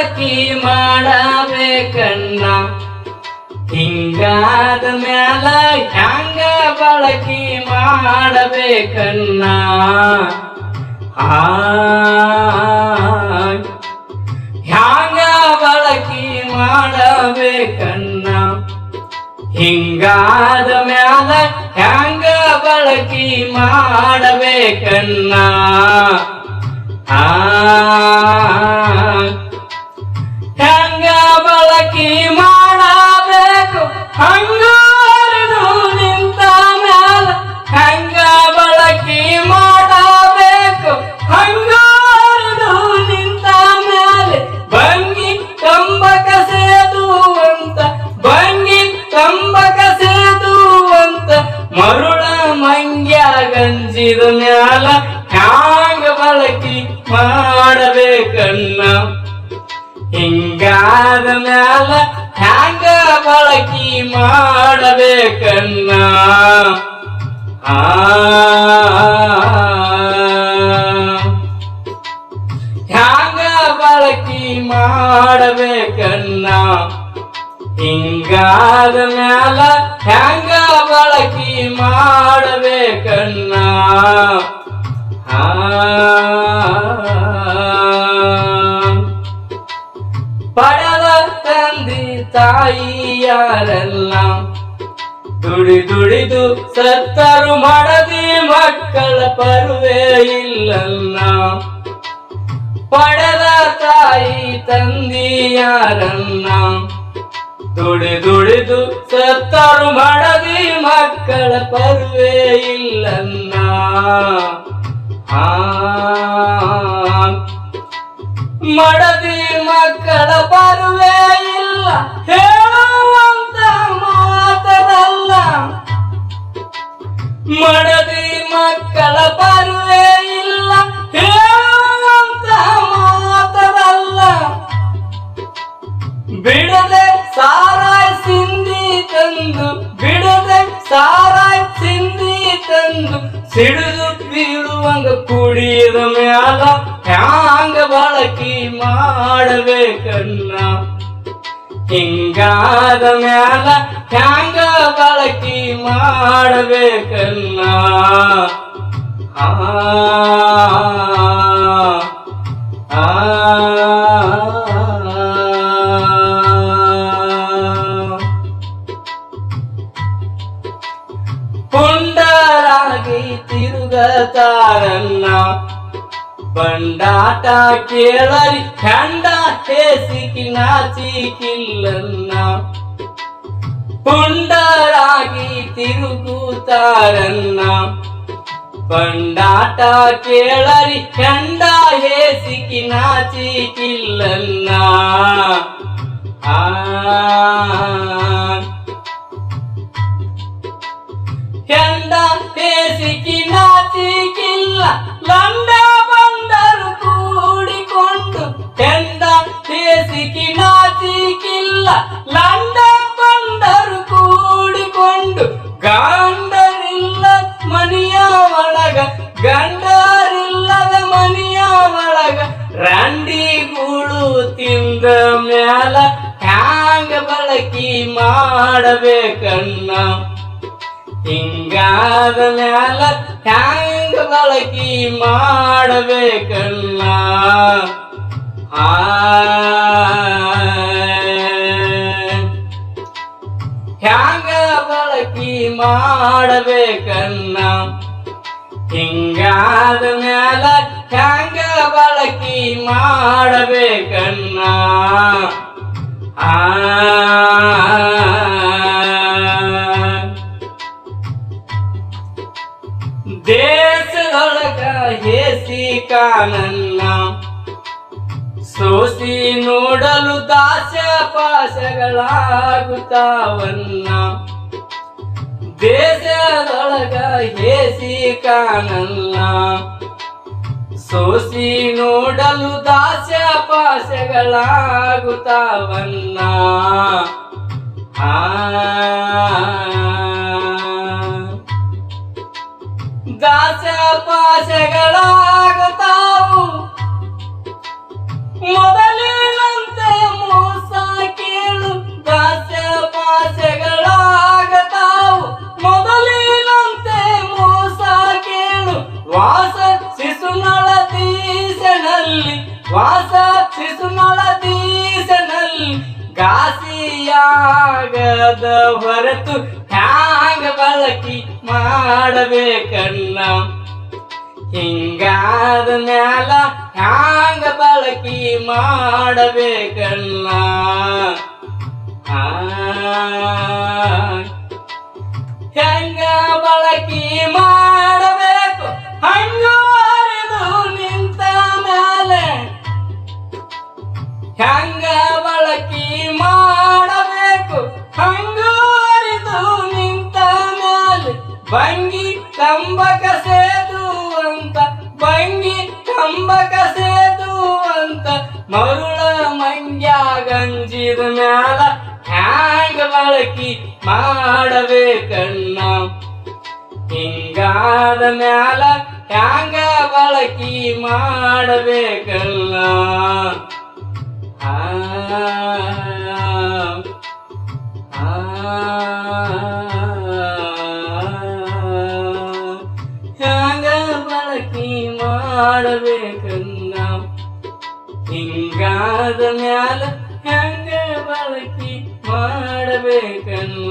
ಬಳಕೆ ಮಾಡಬೇಕನ್ನ ಹಿಂಗಾದ ಮ್ಯಾಲ ಹ್ಯಾಂಗ ಬಳಕಿ ಮಾಡಬೇಕನ್ನ ಆ ಹ್ಯಾಂಗ ಬಳಕಿ ಮಾಡಬೇಕನ್ನ ಹಿಂಗಾದ ಮ್ಯಾಲ ಹ್ಯಾಂಗ ಬಳಕಿ ಮಾಡಬೇಕನ್ನ ಆ ಮಾಡಬೇಕನ್ನ. ಹಿಂಗಾದ ಮ್ಯಾಲ ಹ್ಯಾಂಗ ಬಳಕಿ ಮಾಡಬೇಕನ್ನ. ಆ. ಹ್ಯಾಂಗ ಬಳಕಿ ಮಾಡಬೇಕನ್ನ. ಹಿಂಗಾದ ಮ್ಯಾಲ ಹ್ಯಾಂಗ ಬಳಕಿ ಮಾಡಬೇಕನ್ನ. ಆ. ತಾಯಿಯಾರೆಲ್ಲ ದುಡಿ ದುಡಿದು ಸತ್ತರು ಮಾಡದೆ ಮಕ್ಕಳ ಪರುವೆ ಇಲ್ಲಲ್ಲ. ಪಡೆದ ತಾಯಿ ತಂದಿಯಾರನ್ನ ದುಡಿ ದುಡಿದು ಸತ್ತರು ಮಾಡದೆ ಮಕ್ಕಳ ಪರುವೆ ಇಲ್ಲನ್ನ ಆ. ಮಡದಿ ಮಕ್ಕಳ ಕುಡಿಯದ ಮ್ಯಾಲ ಹ್ಯಾಂಗ ಬಳಕೆ ಮಾಡಬೇಕನ್ನ ಹಿಂಗಾದ ಮ್ಯಾಲ ಹ್ಯಾಂಗ ಬಳಕೆ ಮಾಡಬೇಕನ್ನ ಆ ಆ ಪುಂಡರಾಗಿ ತಿರುಗತಾರನ್ನ ಬಂಡಾಟ ಕೇಳರಿ ಖಂಡ ಹೇಸಿಕಿ ನಾಚಿಕಿಲ್ಲನ್ನ. ಪುಂಡರಾಗಿ ತಿರುಗುತ್ತಾರನ್ನ ಬಂಡಾಟ ಕೇಳರಿ ಖಂಡ ಹೇಸಿಕಿ ನಾಚಿಕಿಲ್ಲನ್ನ. ಆ ಹೇಸಿಕಿ ನಾಚಿಕಿಲ್ಲ ಲಂಡ ಬಂದರು ಕೂಡಿಕೊಂಡು ಗಂಡರಿಲ್ಲ ಮನೆಯ ಒಳಗ, ಗಂಡರಿಲ್ಲದ ಮನೆಯ ಒಳಗ. ರಂಡಿಗಳು ತಿಂದ ಮ್ಯಾಲ ಹ್ಯಾಂಗ ಬಳಕಿ ಮಾಡಬೇಕನ್ನ? ಹಿಂಗಾದ ಮ್ಯಾಲ ಹ್ಯಾಂಗ ಬಳಕಿ ಮಾಡಬೇಕನ್ನ? ಆ ಮಾಡಬೇಕನ್ನ? ಹಿಂಗಾದ ಮ್ಯಾಲ ಹ್ಯಾಂಗ ಬಳಕಿ ಮಾಡಬೇಕನ್ನ? ಆ. ದೇಶದೊಳಗ ಹೇಸಿ ಕಾನನ್ನ? ಸೋಸಿ ನೋಡಲು ದಾಸ ಪಾಶಗಳಾಗುತ್ತಾವನ್ನ? ದೇಶದೊಳಗ ಏಸಿ ಕಾಣಲ್ಲ. ಸೋಸಿ ನೋಡಲು ದಾಸ ಪಾಶಗಳಾಗುತ್ತಾವನ್ನ. ಆ. ದಾಸ ಪಾಶಗಳಾಗುತ್ತಾವು ವಾಸ ತ್ರಿಸುನೊಳದೀಸನಲ್ ಗಾಸಿಯಾಗದ ಹೊರತು ಹ್ಯಾಂಗ ಬಳಕಿ ಮಾಡಬೇಕನ್ನ ಹಿಂಗಾದ ಮ್ಯಾಲ ಹ್ಯಾಂಗ ಬಳಕಿ ಮಾಡಬೇಕನ್ನ ಹೆಂಗ ಬಳಕಿ ಮಾ ಕಂಬಕ ಸೇದು ಅಂತ ಬಂಗಿ ಕಂಬಕ ಸೇದು ಅಂತ ಮರುಳ ಮಂಗ್ಯ ಗಂಜಿದ ಮ್ಯಾಲ ಹ್ಯಾಂಗ ಬಳಕಿ ಮಾಡಬೇಕಣ್ಣ? ಹಿಂಗಾದ ಮ್ಯಾಲ ಹ್ಯಾಂಗ ಬಳಕಿ ಮಾಡಬೇಕಲ್ಲ ಆ, ಮಾಡಬೇಕನ್ನ ಹಿಂಗಾದ ಮ್ಯಾಲ ಹ್ಯಾಂಗ ಬಳಕೆ ಮಾಡಬೇಕನ್ನ.